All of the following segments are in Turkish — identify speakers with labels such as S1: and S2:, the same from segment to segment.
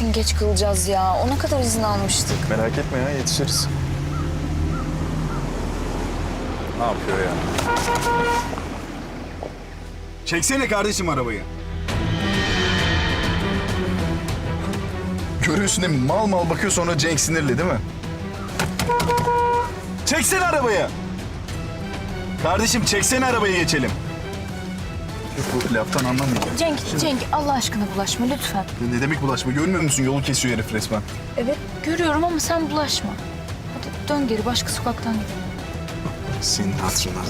S1: kesin geç kalacağız ya. Ona kadar izin almıştık.
S2: Merak etme ya yetişiriz. Ne yapıyor ya?
S3: Çeksene kardeşim arabayı.
S2: Görüyorsun değil mi? Mal mal bakıyor sonra Cenk sinirli değil mi?
S3: Çeksene arabayı. Kardeşim çeksene arabayı geçelim.
S2: Bu laftan anlamıyor.
S1: Cenk, Cenk Allah aşkına bulaşma lütfen.
S2: Ne demek bulaşma? Görmüyor musun? Yolu kesiyor herif resmen.
S1: Evet görüyorum ama sen bulaşma. Hadi dön geri başka sokaktan gidelim.
S2: Senin hatırına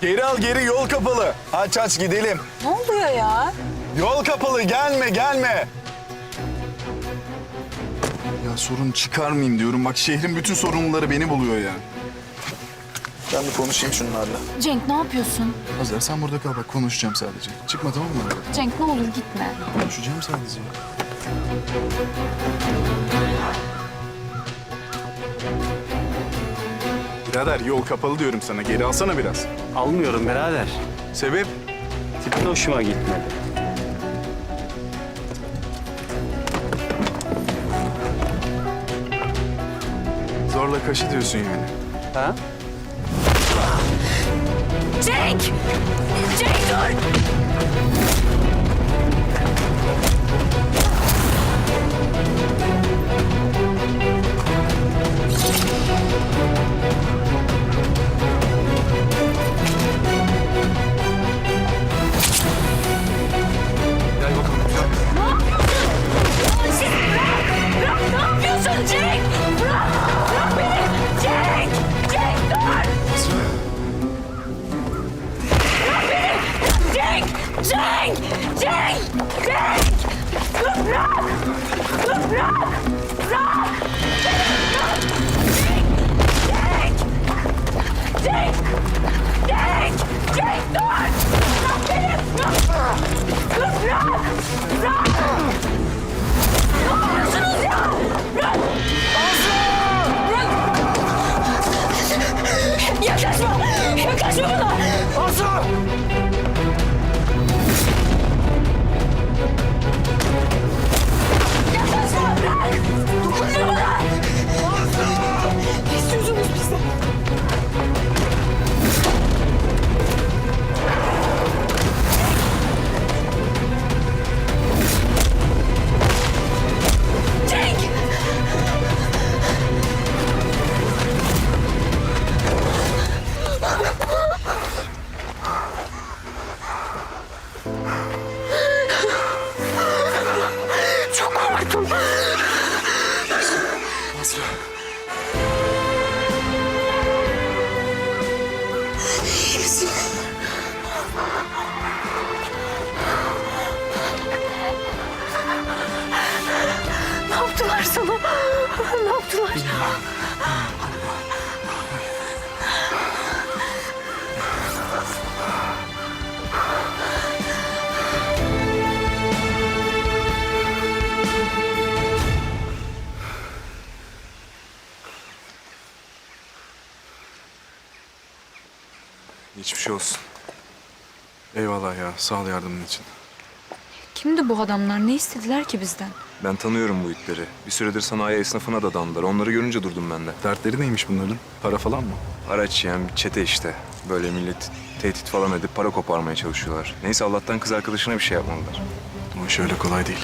S2: Geri al geri yol kapalı. Aç aç gidelim.
S1: Ne oluyor ya?
S2: Yol kapalı gelme gelme. Ya sorun çıkarmayayım diyorum. Bak şehrin bütün sorumluları beni buluyor ya. Ben bir konuşayım şunlarla.
S1: Cenk ne yapıyorsun?
S2: Hazır sen burada kal bak konuşacağım sadece. Çıkma tamam mı?
S1: Cenk ne olur gitme.
S2: Konuşacağım sadece. Birader yol kapalı diyorum sana. Geri alsana biraz.
S4: Almıyorum birader.
S2: Sebep?
S4: Tipin hoşuma gitmedi.
S2: Zorla kaşı diyorsun yani.
S4: Ha?
S1: Cenk! Cenk! Cenk! Cenk! Dur bırak! Dur bırak! Bırak! Cenk! Cenk! Cenk! Cenk! Cenk dur! Bırak beni! Bırak! Dur bırak! Bırak! Ne yapıyorsunuz ya? Bırak! Bırak! Yaklaşma! Yaklaşma bana! Aslı! Ne yaptılar sana? Ne yaptılar?
S2: Geçmiş olsun. Eyvallah ya. Sağ ol yardımın için.
S1: Kimdi bu adamlar? Ne istediler ki bizden?
S5: Ben tanıyorum bu itleri. Bir süredir sanayi esnafına da dandılar. Onları görünce durdum ben de.
S2: Dertleri neymiş bunların? Para falan mı?
S5: Araç yiyen bir çete işte. Böyle millet tehdit falan edip para koparmaya çalışıyorlar. Neyse Allah'tan kız arkadaşına bir şey yapmadılar.
S2: O iş öyle kolay değil.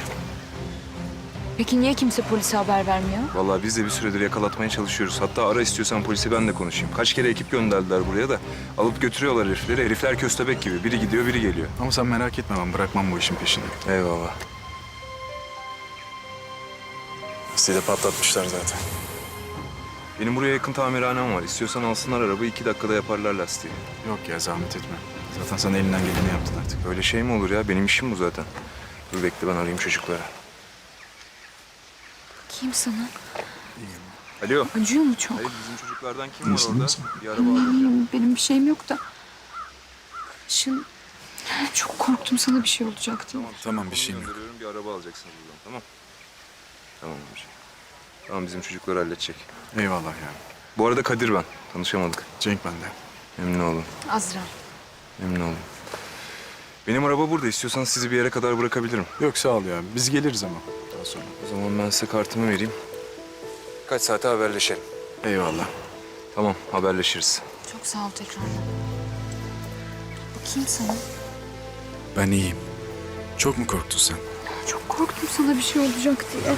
S1: Peki niye kimse polise haber vermiyor?
S5: Vallahi biz de bir süredir yakalatmaya çalışıyoruz. Hatta ara istiyorsan polisi ben de konuşayım. Kaç kere ekip gönderdiler buraya da alıp götürüyorlar herifleri. Herifler köstebek gibi. Biri gidiyor, biri geliyor.
S2: Ama sen merak etme ben bırakmam bu işin peşini.
S5: Eyvallah.
S2: Sizi de patlatmışlar zaten.
S5: Benim buraya yakın tamirhanem var. İstiyorsan alsınlar arabayı iki dakikada yaparlar lastiği.
S2: Yok ya zahmet etme. Zaten sana elinden geleni yaptın artık.
S5: Öyle şey mi olur ya? Benim işim bu zaten. Dur bekle ben arayayım çocukları.
S1: Kim sana?
S5: Alo.
S1: Acıyor mu çok?
S5: Hayır bizim çocuklardan kim var orada? Bir araba alacağım.
S1: Benim, benim bir şeyim yok da. Şimdi çok korktum sana bir şey olacaktı.
S2: Tamam bir şeyim yok.
S5: Gönderiyorum bir araba alacaksınız buradan tamam. Tamam amca. Tamam bizim çocukları halledecek.
S2: Eyvallah ya.
S5: Bu arada Kadir ben. Tanışamadık.
S2: Cenk bende.
S5: Memnun oldum.
S1: Azra.
S5: Memnun oldum. Benim araba burada. İstiyorsanız sizi bir yere kadar bırakabilirim.
S2: Yok sağ ol ya. Biz geliriz ama sonra.
S5: O zaman ben size kartımı vereyim. Kaç saate haberleşelim.
S2: Eyvallah.
S5: Tamam haberleşiriz.
S1: Çok sağ ol tekrardan. Bakayım sana.
S2: Ben iyiyim. Çok mu korktun sen?
S1: Çok korktum sana bir şey olacak diye.